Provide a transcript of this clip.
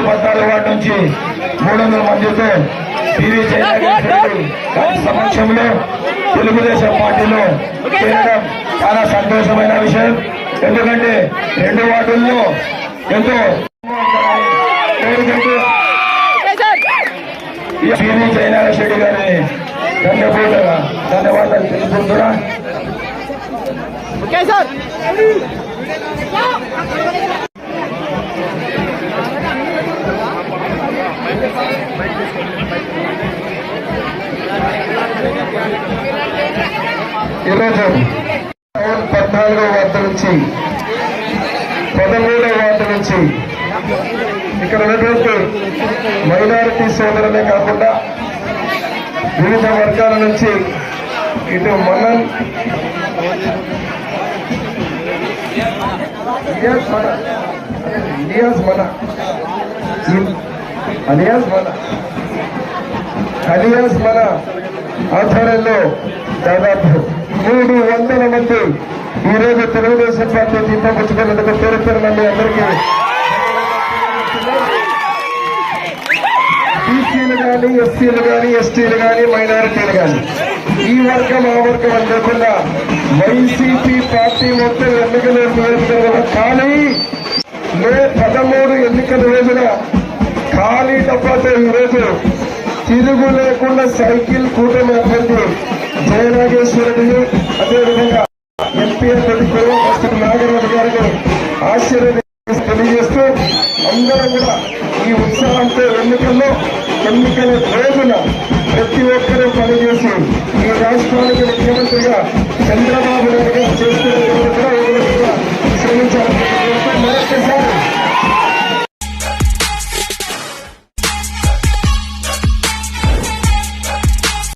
పద్దెనిమిది పద్నాలుగు వార్డు నుంచి మూడు వందల మందితో టీవీ సమక్షంలో తెలుగుదేశం పార్టీలో చేరడం చాలా సంతోషమైన విషయం. ఎందుకంటే రెండు వార్డుల్లో ఎంతో కోరుకుంటూ టీవీ జయనారాయణ రెడ్డి గారిని ధన్యపూర్వక ధన్యవాదాలు. తెలుపుకుంటున్నా. ఈరోజు పద్నాలుగో వార్త నుంచి పదమూడవ వార్త నుంచి ఇక్కడ ఉన్నటువంటి మైనారిటీ సోదరులే కాకుండా వివిధ వర్గాల నుంచి ఇటు మనన్ ఇలియాస్ మన అలియాస్ మన అలియాస్ మన ఆధ్వర్యంలో దాదాపు మూడు వందల మంది ఈ రోజు తెలుగుదేశం పార్టీ తీర్థం పుచ్చుకున్నందుకు పేరు పేరు మంది అందరికీ బీసీలు కానీ ఎస్సీలు కానీ ఎస్టీలు కానీ మైనారిటీలు కానీ ఈ వర్గం ఆ వర్గం అని లేకుండా వైసీపీ పార్టీ మొత్తం ఎన్నికలు నియోజకవర్గంలో కానీ మే పదమూడు ఎన్నికల రోజున ఖాళీ డబ్బాతో ఈరోజు తిరుగు లేకుండా సైకిల్ కూటమి అభ్యర్థి జయనాగేశ్వరుడిని అదేవిధంగా ఎంపీ అభ్యర్థి కురవ నాగరాజు గారిని ఆశీర్వదించి తెలియజేస్తూ అందరూ కూడా ఈ ఉత్సాహంతో ఎన్నికల్లో ఎన్నికల రోజున ప్రతి ఒక్కరూ పనిచేసి ఈ రాష్ట్రానికి ముఖ్యమంత్రిగా చంద్రబాబు నాయుడు గారు